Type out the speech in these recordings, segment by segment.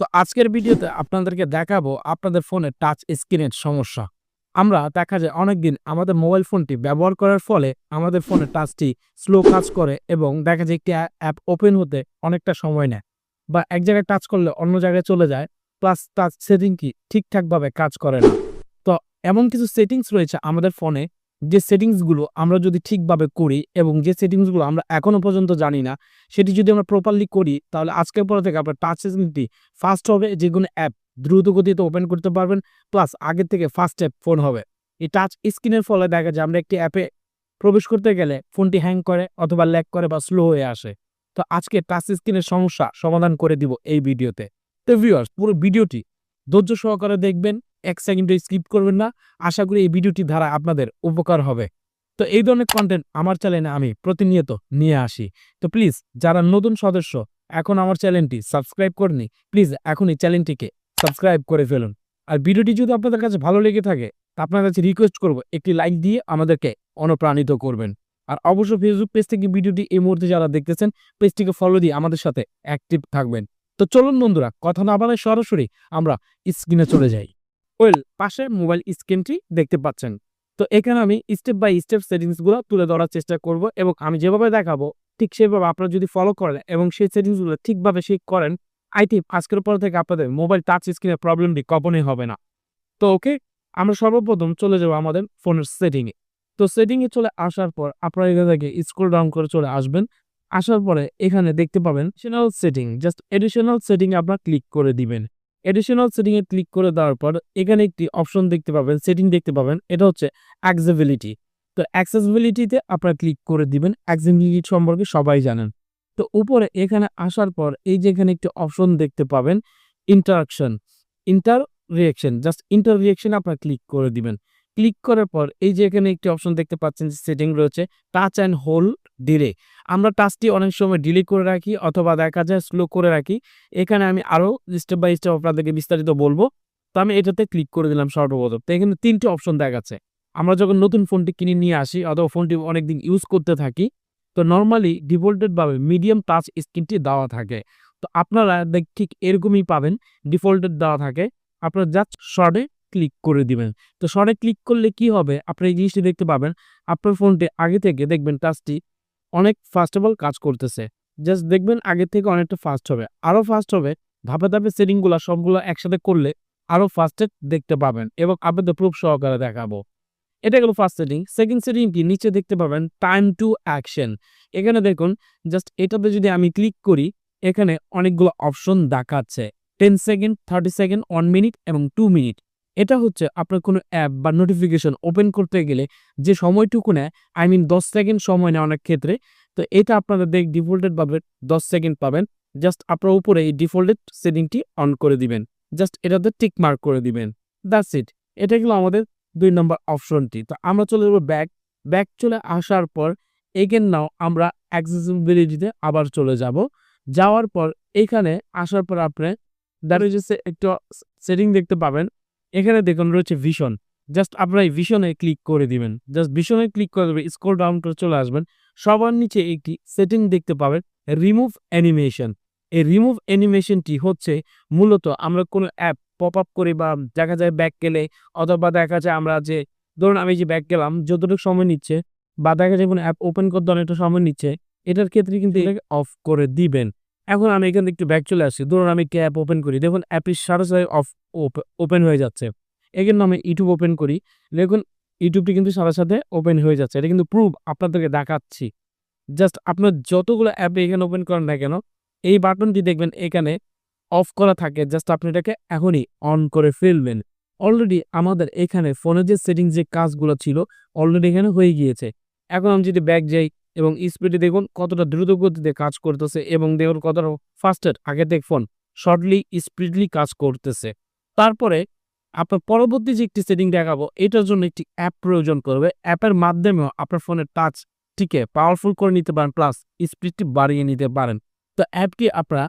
তো আজকের ভিডিওতে আপনাদেরকে দেখাবো আপনাদের ফোনের টাচ স্ক্রিনের সমস্যা। আমরা দেখা যায় অনেকদিন আমাদের মোবাইল ফোনটি ব্যবহার করার ফলে আমাদের ফোনের টাচটি স্লো কাজ করে এবং দেখা যায় একটি অ্যাপ ওপেন হতে অনেকটা সময় নেয় বা এক জায়গায় টাচ করলে অন্য জায়গায় চলে যায় প্লাস টাচ সেটিং কি ঠিকঠাকভাবে কাজ করে না। তো এমন কিছু সেটিংস রয়েছে আমাদের ফোনে যে সেটিংসগুলো আমরা যদি ঠিকভাবে করি এবং যে সেটিংসগুলো আমরা এখনও পর্যন্ত জানি না, সেটি যদি আমরা প্রপারলি করি, তাহলে আজকের পর থেকে আপনার টাচ স্ক্রিনটি ফাস্ট হবে, যে কোনো অ্যাপ দ্রুত গতিতে ওপেন করতে পারবেন প্লাস আগের থেকে ফাস্ট অ্যাপ ফোন হবে। এই টাচ স্ক্রিনের ফলে দেখা যায় আমরা একটি অ্যাপে প্রবেশ করতে গেলে ফোনটি হ্যাং করে অথবা ল্যাক করে বা স্লো হয়ে আসে। তো আজকে টাচ স্ক্রিনের সমস্যা সমাধান করে দিব এই ভিডিওতে। তো ভিউয়ার্স পুরো ভিডিওটি ধৈর্য সহকারে দেখবেন এক সেকেন্ডে স্কিপ করবেন না। আশা করি এই ভিডিওটি দ্বারা আপনাদের উপকার হবে। তো এই ধরনের কন্টেন্ট আমার চ্যানেলে আমি প্রতিনিয়ত নিয়ে আসি। তো প্লিজ যারা নতুন সদস্য, এখন আমার চ্যানেলটি সাবস্ক্রাইব করেনি প্লিজ এখনই চ্যানেলটিকে সাবস্ক্রাইব করে ফেলুন। আর ভিডিওটি যদি আপনাদের কাছে ভালো লেগে থাকে, তা আপনার কাছে রিকোয়েস্ট করব, একটি লাইক দিয়ে আমাদেরকে অনুপ্রাণিত করবেন। আর অবশ্যই ফেসবুক পেজ থেকে ভিডিওটি এই মুহূর্তে যারা দেখতেছেন পেজটিকে ফলো দিয়ে আমাদের সাথে অ্যাক্টিভ থাকবেন। তো চলুন বন্ধুরা, কথা না বলে সরাসরি আমরা স্ক্রিনে চলে যাই। ওয়েল পাশে মোবাইল স্ক্রিনটি দেখতে পাচ্ছেন। তো এখানে আমি স্টেপ বাই স্টেপ সেটিংসগুলো তুলে ধরার চেষ্টা করব এবং আমি যেভাবে দেখাবো, ঠিক সেভাবে আপনারা যদি ফলো করেন এবং সেই সেটিংসগুলো ঠিকভাবে সেই করেন, আই আজকের পর থেকে আপনাদের মোবাইল টাচ স্ক্রিনের প্রবলেমটি কখনোই হবে না। তো ওকে, আমরা সর্বপ্রথম চলে যাব আমাদের ফোনের সেটিংয়ে তো সেটিংয়ে চলে আসার পর আপনারা এখান থেকে স্ক্রল ডাউন করে চলে আসবেন। আসার পরে এখানে দেখতে পাবেন additional setting just additional setting আপনারা ক্লিক করে দিবেন। এডিশনাল সেটিংয়ে ক্লিক করে দেওয়ার পর, এখানে একটি অপশন দেখতে পাবেন সেটিং দেখতে পাবেন, এটা হচ্ছে অ্যাক্সেবিলিটি তো অ্যাক্সেসিবিলিটিতে আপনারা ক্লিক করে দিবেন অ্যাক্সেসিবিলিটি সম্পর্কে সবাই জানেন। তো উপরে এখানে আসার পর, এই যে এখানে একটি অপশন দেখতে পাবেন interaction inter reaction just inter reaction আপনারা ক্লিক করে দিবেন। ক্লিক করার পর এই যে এখানে একটি অপশন দেখতে পাচ্ছেন যে সেটিং রয়েছে, টাচ অ্যান্ড হোল্ড ডিলে। আমরা টাচটি অনেক সময় ডিলে করে রাখি অথবা দেখা যায় স্লো করে রাখি। এখানে আমি আরও স্টেপ বাই স্টেপ আপনাদেরকে বিস্তারিত বলব। তো আমি এটাতে ক্লিক করে দিলাম সর্বপ্রথম। তো এখানে তিনটি অপশন দেখাচ্ছে। আমরা যখন নতুন ফোনটি কিনে নিয়ে আসি অথবা ফোনটি অনেকদিন ইউজ করতে থাকি, তো নর্মালি ডিফল্টেডভাবে মিডিয়াম টাচ স্ক্রিনটি দেওয়া থাকে। তো আপনারা ঠিক এরকমই পাবেন ডিফল্টেড দেওয়া থাকে। আপনারা জাস্ট শর্টে ক্লিক করে দিবেন। তো শর্টে ক্লিক করলে কি হবে? আপনি এই জিনিসটি দেখতে পাবেন। আপনার ফোনটি আগে থেকে দেখবেন টাচটি অনেক ফাস্টেবল কাজ করতেছে। জাস্ট দেখবেন আগে থেকে অনেকটা ফাস্ট হবে। আরও ফাস্ট হবে। ধাপে ধাপে সেটিংগুলো সবগুলো একসাথে করলে আরও ফাস্টেড দেখতে পাবেন এবং আপনাদের প্রুফ সহকারে দেখাবো। এটা গেল ফার্স্ট সেটিং সেকেন্ড সেটিং কি? নিচে দেখতে পাবেন টাইম টু অ্যাকশন এখানে দেখুন জাস্ট এটাতে যদি আমি ক্লিক করি, এখানে অনেকগুলো অপশন দেখাচ্ছে। Ten second thirty second one minute এবং টু মিনিট এটা হচ্ছে আপনার কোনো অ্যাপ বা নোটিফিকেশন ওপেন করতে গেলে যে সময়টুকু নেয়, আই মিন দশ সেকেন্ড সময় নেয় অনেক ক্ষেত্রে, তো এটা আপনারা দেখ ডিফল্টেড দশ সেকেন্ড পাবেন। জাস্ট আপনার উপরে এই ডিফল্টেড সেটিংটি অন করে দিবেন। জাস্ট এটাতে টিক মার্ক করে দিবেন। That's it. এটা গেলো আমাদের দুই নম্বর অপশনটি। তো আমরা চলে যাব ব্যাক। ব্যাক চলে আসার পর এগেন নাও আমরা অ্যাক্সেসিবিলিটিতে আবার চলে যাব। যাওয়ার পর এখানে আসার পর আপনি দাঁড়িয়ে একটা সেটিং দেখতে পাবেন। এখানে দেখুন রয়েছে ভিশন জাস্ট আপনারা এই ভিশনে ক্লিক করে দিবেন। জাস্ট ভিশনে ক্লিক করে দেবেন স্কোর ডাউন করে চলে আসবেন। সবার নিচে একটি সেটিং দেখতে পাবেন রিমুভ অ্যানিমেশন এই রিমুভ অ্যানিমেশনটি হচ্ছে মূলত আমরা কোনো অ্যাপ পপ আপ করি বা দেখা যায় ব্যাক গেলে অথবা দেখা যায় আমরা যে ধরুন আমি যে ব্যাক গেলাম যতটুকু সময় নিচ্ছে বা দেখা যায় কোনো অ্যাপ ওপেন করতে অনেকটা সময় নিচ্ছে এটার ক্ষেত্রে কিন্তু এটাকে অফ করে দিবেন। এখন আমি এখানে একটু ব্যাক চলে আসি ধরুন আমি কে অ্যাপ ওপেন করি। দেখুন অ্যাপটি সারা সাথে অফ ওপেন হয়ে যাচ্ছে। এখানে আমি ইউটিউব ওপেন করি। দেখুন ইউটিউবটি কিন্তু সাথে সাথে ওপেন হয়ে যাচ্ছে। এটা কিন্তু প্রুফ আপনাদেরকে দেখাচ্ছি। জাস্ট আপনার যতগুলো অ্যাপ এখানে ওপেন করেন না কেন, এই বাটনটি দেখবেন এখানে অফ করা থাকে। জাস্ট আপনি এটাকে এখনই অন করে ফেলবেন। অলরেডি আমাদের এখানে ফোনের যে সেটিং যে কাজগুলো ছিল অলরেডি এখানে হয়ে গিয়েছে। এখন আমি যদি ব্যাক যাই এবং স্পিডে দেখুন কতটা দ্রুত গতিতে কাজ করতেছে এবং দেখুন কতটা ফাস্টেড আগে দেখ ফোন শর্টলি স্পিডলি কাজ করতেছে। তারপরে আপনার পরবর্তী যে একটি সেটিং দেখাবো, এটার জন্য একটি অ্যাপ প্রয়োজন করবে অ্যাপের মাধ্যমেও আপনার ফোনের টাচটিকে পাওয়ারফুল করে নিতে পারেন প্লাস স্পিডটি বাড়িয়ে নিতে পারেন। তো অ্যাপটি আপনারা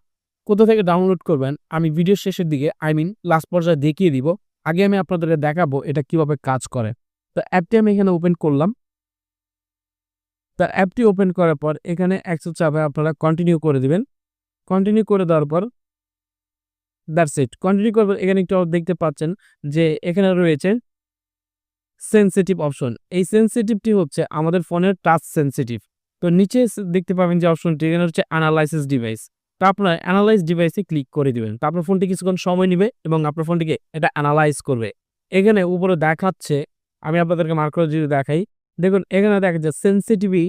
কোথা থেকে ডাউনলোড করবেন, আমি ভিডিও শেষের দিকে আই মিন লাস্ট পর্যায়ে দেখিয়ে দিব। আগে আমি আপনাদেরকে দেখাবো এটা কীভাবে কাজ করে। তো অ্যাপটি আমি এখানে ওপেন করলাম। তো অ্যাপটি ওপেন করার পর এখানে একশো চাপে আপনারা কন্টিনিউ করে দিবেন। কন্টিনিউ করে দেওয়ার পর দ্যাটস ইট কন্টিনিউ করবেন এখানে একটু দেখতে পাচ্ছেন যে এখানে রয়েছে সেন্সিটিভ অপশন এই সেন্সিটিভটি হচ্ছে আমাদের ফোনের টাচ সেন্সিটিভ তো নিচে দেখতে পাবেন যে অপশনটি এখানে হচ্ছে অ্যানালাইসিস ডিভাইস তো আপনার অ্যানালাইজ ডিভাইসে ক্লিক করে দিবেন। তো আপনার ফোনটি কিছুক্ষণ সময় নেবে এবং আপনার ফোনটিকে এটা অ্যানালাইজ করবে। এখানে উপরে দেখাচ্ছে, আমি আপনাদেরকে মার্ক করে যদি দেখাই দেখুন, এখানে দেখা যাচ্ছে সেন্সিটিভি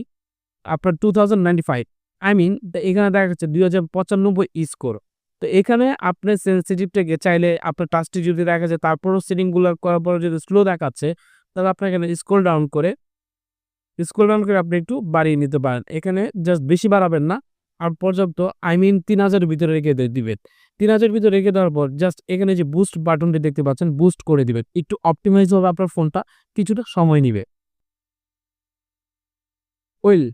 আপনার two thousand five I mean এখানে দেখা যাচ্ছে দুই হাজার পঁচানব্বই স্কোর তো এখানে আপনার সেন্সিটিভটাকে চাইলে আপনার টাচটি যদি দেখা যায়, তারপরও সেটিংগুলো করার পরে যদি স্লো দেখাচ্ছে, তাহলে আপনার এখানে স্ক্রল ডাউন করে স্ক্রল ডাউন করে আপনি একটু বাড়িয়ে নিতে পারেন। এখানে জাস্ট বেশি বাড়াবেন না, আর পর্যাপ্ত আই মিন তিন হাজারের ভিতরে রেখে দিবেন। তিন হাজারের ভিতরে রেখে দেওয়ার পর জাস্ট এখানে যে বুস্ট বাটনটি দেখতে পাচ্ছেন বুস্ট করে দিবেন। একটু অপটিমাইজ হবে আপনার ফোনটা কিছুটা সময় নিবে। ওয়েল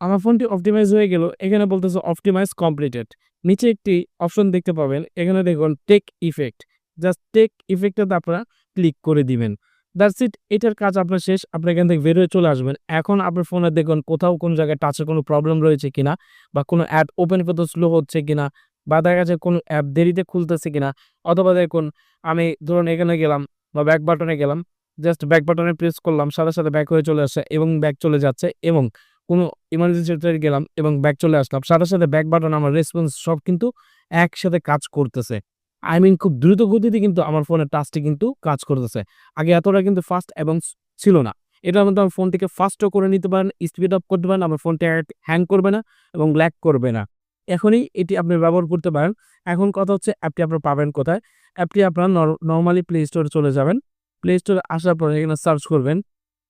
আমার ফোনটি অপটিমাইজ হয়ে গেল, এখানে বলতেছে অপটিমাইজ কমপ্লিটেড। নিচে একটি অপশন দেখতে পাবেন, এখানে দেখুন টেক ইফেক্ট। জাস্ট টেক ইফেক্টটাতে আপনারা ক্লিক করে দিবেন। দ্যাটস ইট, এটার কাজ আপনার শেষ, আপনি এখান থেকে বেরোয় চলে আসবেন। এখন আপনার ফোনে দেখুন কোথাও কোনো জায়গায় টাচে কোনো প্রবলেম রয়েছে কিনা, বা কোনো অ্যাপ ওপেন করতে স্লো হচ্ছে কিনা, বা দেখা যাচ্ছে কোনো অ্যাপ দেরিতে খুলতেছে কিনা, অথবা দেখুন আমি ধরুন এখানে গেলাম, বা ব্যাক বাটনে গেলাম জাস্ট ব্যাক বাটনে প্রেস করলাম, সাথে সাথে ব্যাক হয়ে চলে আসে এবং ব্যাক চলে যাচ্ছে এবং কোনো ইমার্জেন্সিতে গেলাম এবং ব্যাক চলে আসলাম। সাথে সাথে ব্যাক বাটন আমার রেসপন্স সব কিন্তু একসাথে কাজ করতেছে। আই মিন খুব দ্রুত গতিতে কিন্তু আমার ফোনের টাচটি কিন্তু কাজ করতেছে। আগে এতটা কিন্তু ফাস্ট এবং ছিল না। এটার মধ্যে আমার ফোনটিকে ফাস্টও করে নিতে পারেন স্পিড আপ করতে পারেন, আমার ফোনটি হ্যাং করবে না এবং ল্যাক করবে না। এখনই এটি আপনি ব্যবহার করতে পারেন। এখন কথা হচ্ছে অ্যাপটি আপনার পাবেন কোথায়? অ্যাপটি আপনার নর্মালি প্লে স্টোরে চলে যাবেন। প্লে স্টোরে আসার পরে এখানে সার্চ করবেন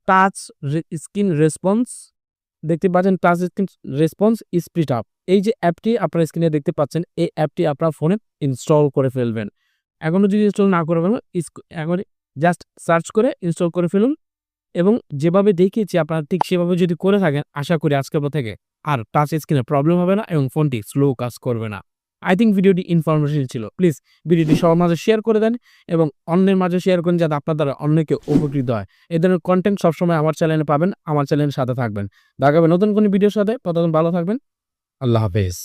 টাচ স্ক্রিন রেসপন্স দেখতে পাচ্ছেন touch screen response speed up এই যে অ্যাপটি আপনার স্ক্রিনে দেখতে পাচ্ছেন, এই অ্যাপটি আপনার ফোনে ইনস্টল করে ফেলবেন। এখনও যদি ইনস্টল না করে ফেলেন এখন জাস্ট সার্চ করে ইনস্টল করে ফেলুন এবং যেভাবে দেখিয়েছি আপনারা ঠিক সেভাবে যদি করে থাকেন, আশা করি আজকের পর থেকে আর টাচ স্ক্রিনে প্রবলেম হবে না এবং ফোনটি স্লো কাজ করবে না। আই থিঙ্ক ভিডিওটি ইনফরমেশন ছিল। প্লিজ ভিডিওটি সবার মাঝে শেয়ার করে দেন এবং অন্যের মাঝে শেয়ার করেন যাতে আপনার দ্বারা অন্যকে উপকৃত হয়। এই ধরনের কন্টেন্ট সবসময় আমার চ্যানেলে পাবেন, আমার চ্যানেলের সাথে থাকবেন। দেখাবে নতুন কোনো ভিডিওর সাথে। ততক্ষণ ভালো থাকবেন। আল্লাহ হাফেজ।